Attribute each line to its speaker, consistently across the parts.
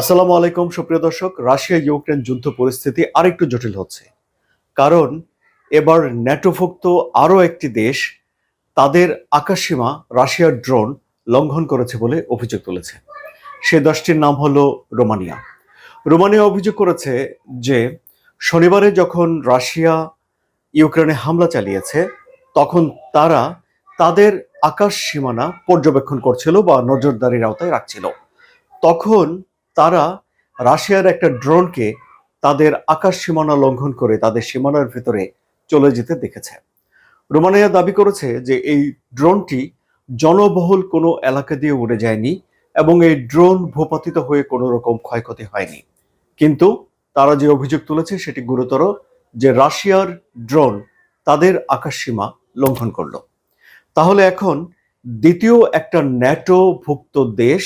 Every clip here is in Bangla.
Speaker 1: আসসালামু আলাইকুম, সুপ্রিয় দর্শক। রাশিয়া ইউক্রেন যুদ্ধ পরিস্থিতি আরেকটু জটিল হচ্ছে। কারণ এবার ন্যাটোভুক্ত আরও একটি দেশ তাদের আকাশসীমা রাশিয়ার ড্রোন লঙ্ঘন করেছে বলে অভিযোগ তুলেছে। সে দেশটির নাম হলো রোমানিয়া। রোমানিয়া অভিযোগ করেছে যে, শনিবারে যখন রাশিয়া ইউক্রেনে হামলা চালিয়েছে, তখন তারা তাদের আকাশ সীমানা পর্যবেক্ষণ করছিল বা নজরদারির আওতায় রাখছিল। তখন তারা রাশিয়ার একটা ড্রোনকে তাদের আকাশ সীমানা লঙ্ঘন করে তাদের সীমানার ভিতরে চলে যেতে দেখেছে। রোমানিয়া দাবি করেছে যে এই ড্রোনটি জনবহুল কোনো এলাকা দিয়ে উড়ে যায়নি এবং এই ড্রোন ভূপাতিত হয়ে কোনো রকম ক্ষয়ক্ষতি হয়নি। কিন্তু তারা যে অভিযোগ তুলেছে সেটি গুরুতর যে রাশিয়ার ড্রোন তাদের আকাশসীমা লঙ্ঘন করল। তাহলে এখন দ্বিতীয় একটা ন্যাটো ভুক্ত দেশ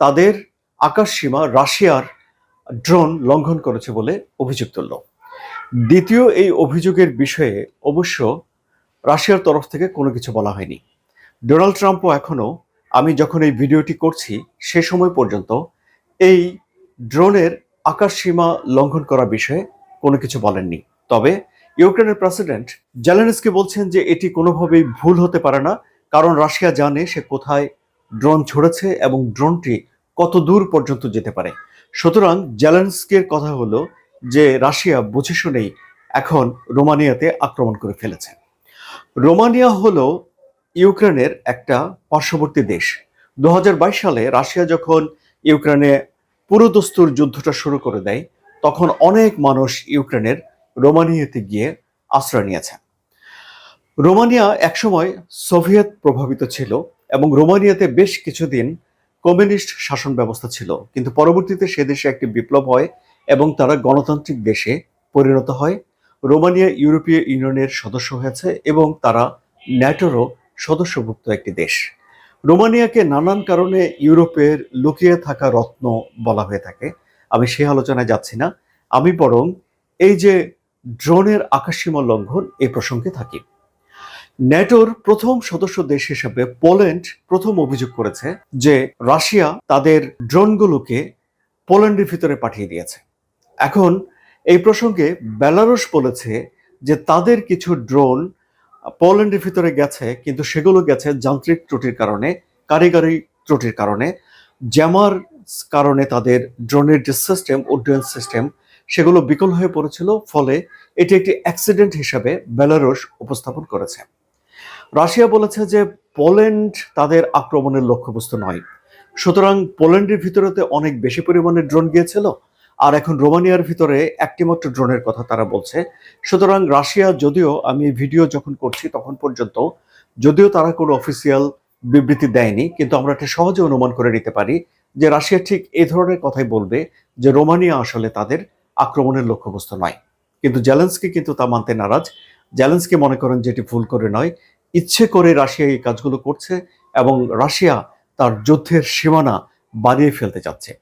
Speaker 1: তাদের আকাশসীমা রাশিয়ার ড্রোন লঙ্ঘন করেছে বলে অভিযোগ তুলল। দ্বিতীয় এই অভিযোগের বিষয়ে অবশ্য রাশিয়ার তরফ থেকে কোনো কিছু বলা হয়নি। ডোনাল্ড ট্রাম্পও এখনও, আমি যখন এই ভিডিওটি করছি, সে সময় পর্যন্ত এই ড্রোনের আকাশসীমা লঙ্ঘন করার বিষয়ে কোনো কিছু বলেননি। তবে ইউক্রেনের প্রেসিডেন্ট জেলেনস্কি বলছেন যে এটি কোনোভাবেই ভুল হতে পারে না, কারণ রাশিয়া জানে সে কোথায় ড্রোন ছড়েছে এবং ড্রোনটি কত দূর পর্যন্ত যেতে পারে? সুতরাং জেলেন্সকির কথা হলো যে রাশিয়া বুঝে শুনেই এখন রোমানিয়াতে আক্রমণ করে ফেলেছে। রোমানিয়া হলো ইউক্রেনের একটা পার্শ্ববর্তী দেশ। দু হাজার বাইশ সালে রাশিয়া যখন ইউক্রেনে পুরোদস্তুর যুদ্ধটা শুরু করে দেয়, তখন অনেক মানুষ ইউক্রেনের রোমানিয়াতে গিয়ে আশ্রয় নিয়েছে। রোমানিয়া একসময় সোভিয়েত প্রভাবিত ছিল এবং রোমানিয়াতে বেশ কিছুদিন কমিউনিস্ট শাসন ব্যবস্থা ছিল, কিন্তু পরবর্তীতে সে দেশে একটি বিপ্লব হয় এবং তারা গণতান্ত্রিক দেশে পরিণত হয়। রোমানিয়া ইউরোপীয় ইউনিয়নের সদস্য হয়েছে এবং তারা ন্যাটোরও সদস্যভুক্ত একটি দেশ। রোমানিয়াকে নানান কারণে ইউরোপের লুকিয়ে থাকা রত্ন বলা হয়ে থাকে। আমি সে আলোচনায় যাচ্ছি না। আমি বরং এই যে ড্রোনের আকাশসীমা লঙ্ঘন এই প্রসঙ্গে থাকি। ন্যাটোর প্রথম সদস্য দেশ হিসেবে পোল্যান্ড প্রথম অভিযোগ করেছে যে রাশিয়া তাদের ড্রোনগুলোকে পোল্যান্ডের ভিতরে পাঠিয়ে দিয়েছে। এখন এই প্রসঙ্গে বেলারুশ বলেছে যে তাদের কিছু ড্রোন পোল্যান্ডের ভিতরে গেছে, কিন্তু সেগুলো গেছে যান্ত্রিক ত্রুটির কারণে, কারিগরি ত্রুটির কারণে। জ্যামার কারণে তাদের ড্রোনের যে সিস্টেম, উড্ডয়ন সিস্টেম, সেগুলো বিকল হয়ে পড়েছিল, ফলে এটি একটি অ্যাক্সিডেন্ট হিসাবে বেলারুশ উপস্থাপন করেছে। রাশিয়া বলেছে যে পোল্যান্ড তাদের আক্রমণের লক্ষ্যবস্তু নয়। সুতরাং পোল্যান্ডের ভিতরেতে অনেক বেশি পরিমাণে ড্রোন গিয়েছিল, আর এখন রোমানিয়ার ভিতরে একটিমাত্র ড্রোনের কথা তারা বলছে। সুতরাং রাশিয়া যদিও, আমি ভিডিও যখন করছি তখন পর্যন্ত, যদিও তারা কোনো অফিসিয়াল বিবৃতি দেয়নি, কিন্তু আমরা এটা সহজে অনুমান করে নিতে পারি যে রাশিয়া ঠিক এই ধরনের কথাই বলবে যে রোমানিয়া আসলে তাদের আক্রমণের লক্ষ্যবস্তু নয়। কিন্তু জেলেন্সকি কিন্তু তা মানতে নারাজ। জেলেন্সকি মনে করেন যেটি ভুল করে নয়। ইচ্ছে করে রাশিয়া এই কাজগুলো করছে এবং রাশিয়া তার যুদ্ধের সীমানা বাড়িয়ে ফেলতে চাচ্ছে।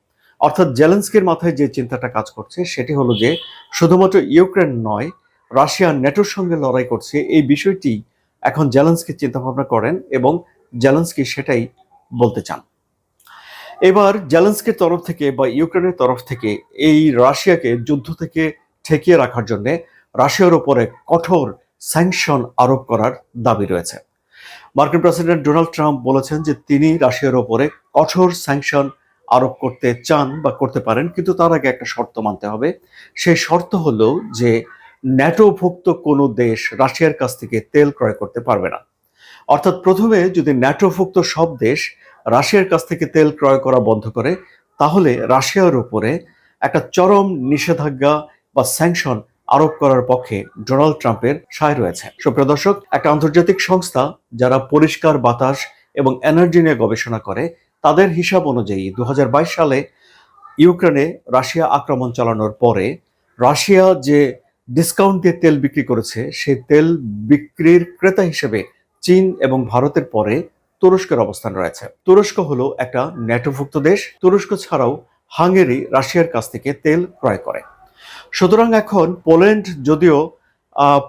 Speaker 1: অর্থাৎ জেলেন্সকির মাথায় যে চিন্তাটা কাজ করছে সেটি হলো যে, শুধুমাত্র ইউক্রেন নয়, রাশিয়া নেটোর সঙ্গে লড়াই করছে। এই বিষয়টি এখন জেলেন্সকি চিন্তা ভাবনা করেন এবং জেলেন্সকি সেটাই বলতে চান। এবার জেলেন্সকির তরফ থেকে বা ইউক্রেনের তরফ থেকে এই রাশিয়াকে যুদ্ধ থেকে ঠেকিয়ে রাখার জন্যে রাশিয়ার ওপরে কঠোর স্যাংশন আরোপ করার দাবি রয়েছে। মার্কিন প্রেসিডেন্ট ডোনাল্ড ট্রাম্প বলেছেন যে তিনি রাশিয়ার ওপরে কঠোর স্যাংশন আরোপ করতে চান বা করতে পারেন, কিন্তু তার আগে একটা শর্ত মানতে হবে। সেই শর্ত হলো যে ন্যাটোভুক্ত কোনো দেশ রাশিয়ার কাছ থেকে তেল ক্রয় করতে পারবে না। অর্থাৎ প্রথমে যদি ন্যাটোভুক্ত সব দেশ রাশিয়ার কাছ থেকে তেল ক্রয় করা বন্ধ করে, তাহলে রাশিয়ার উপরে একটা চরম নিষেধাজ্ঞা বা স্যাংশন আরোপ করার পক্ষে ডোনাল্ড ট্রাম্পের সায় রয়েছে। সুপ্রিয় দর্শক, একটা আন্তর্জাতিক সংস্থা যারা পরিষ্কার বাতাস এবং এনার্জি নিয়ে গবেষণা করে, তাদের হিসাব অনুযায়ী দু হাজার বাইশ সালে ইউক্রেনে রাশিয়া আক্রমণ চালানোর পরে রাশিয়া যে ডিসকাউন্ট দিয়ে তেল বিক্রি করেছে, সেই তেল বিক্রির ক্রেতা হিসেবে চীন এবং ভারতের পরে তুরস্কের অবস্থান রয়েছে। তুরস্ক হলো একটা ন্যাটোভুক্ত দেশ। তুরস্ক ছাড়াও হাঙ্গেরি রাশিয়ার কাছ থেকে তেল ক্রয় করে। সুতরাং এখন পোল্যান্ড যদিও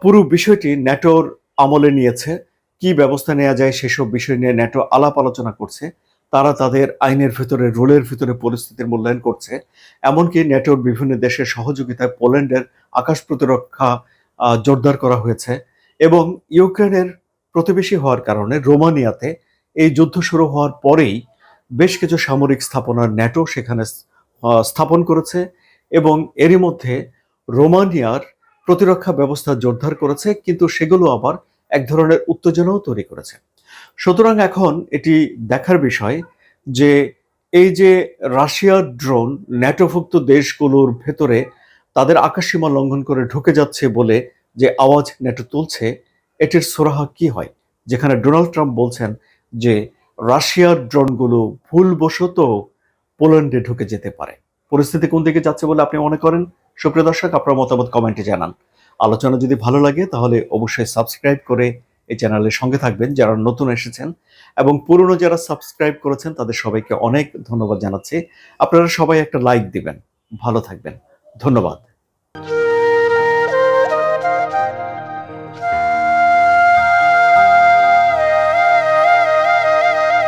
Speaker 1: পুরো বিষয়টি ন্যাটোর আমলে নিয়েছে, কি ব্যবস্থা নেওয়া যায় সেসব বিষয় নিয়ে ন্যাটো আলাপ আলোচনা করছে, তারা তাদের আইনের ভিতরে, রুলের ভিতরে পরিস্থিতির মূল্যায়ন করছে, এমনকি ন্যাটোর বিভিন্ন দেশের সহযোগিতায় পোল্যান্ডের আকাশ প্রতিরক্ষা জোরদার করা হয়েছে এবং ইউক্রেনের প্রতিবেশী হওয়ার কারণে রোমানিয়াতে এই যুদ্ধ শুরু হওয়ার পরেই বেশ কিছু সামরিক স্থাপনার ন্যাটো সেখানে স্থাপন করেছে এবং এরই মধ্যে রোমানিয়ার প্রতিরক্ষা ব্যবস্থা জোরদার করেছে, কিন্তু সেগুলো আবার এক ধরনের উত্তেজনাও তৈরি করেছে। সুতরাং এখন এটি দেখার বিষয় যে এই যে রাশিয়ার ড্রোন ন্যাটোভুক্ত দেশগুলোর ভেতরে তাদের আকাশসীমা লঙ্ঘন করে ঢুকে যাচ্ছে বলে যে আওয়াজ ন্যাটো তুলছে, এটির সোরাহা কি হয়? যেখানে ডোনাল্ড ট্রাম্প বলছেন যে রাশিয়ার ড্রোনগুলো ভুলবশত পোল্যান্ডে ঢুকে যেতে পারে। পরিস্থিতি কোন দিকে যাচ্ছে বলে আপনি মনে করেন? সুপ্রিয় দর্শক, আপনার মতামত কমেন্টে জানান। আলোচনা যদি ভালো লাগে, তাহলে অবশ্যই সাবস্ক্রাইব করে এই চ্যানেলের সঙ্গে থাকবেন যারা নতুন এসেছেন এবং পুরনো যারা সাবস্ক্রাইব করেছেন, তাদের সবাইকে অনেক ধন্যবাদ জানাচ্ছি। আপনারা সবাই একটা লাইক দিবেন। ভালো থাকবেন। ধন্যবাদ।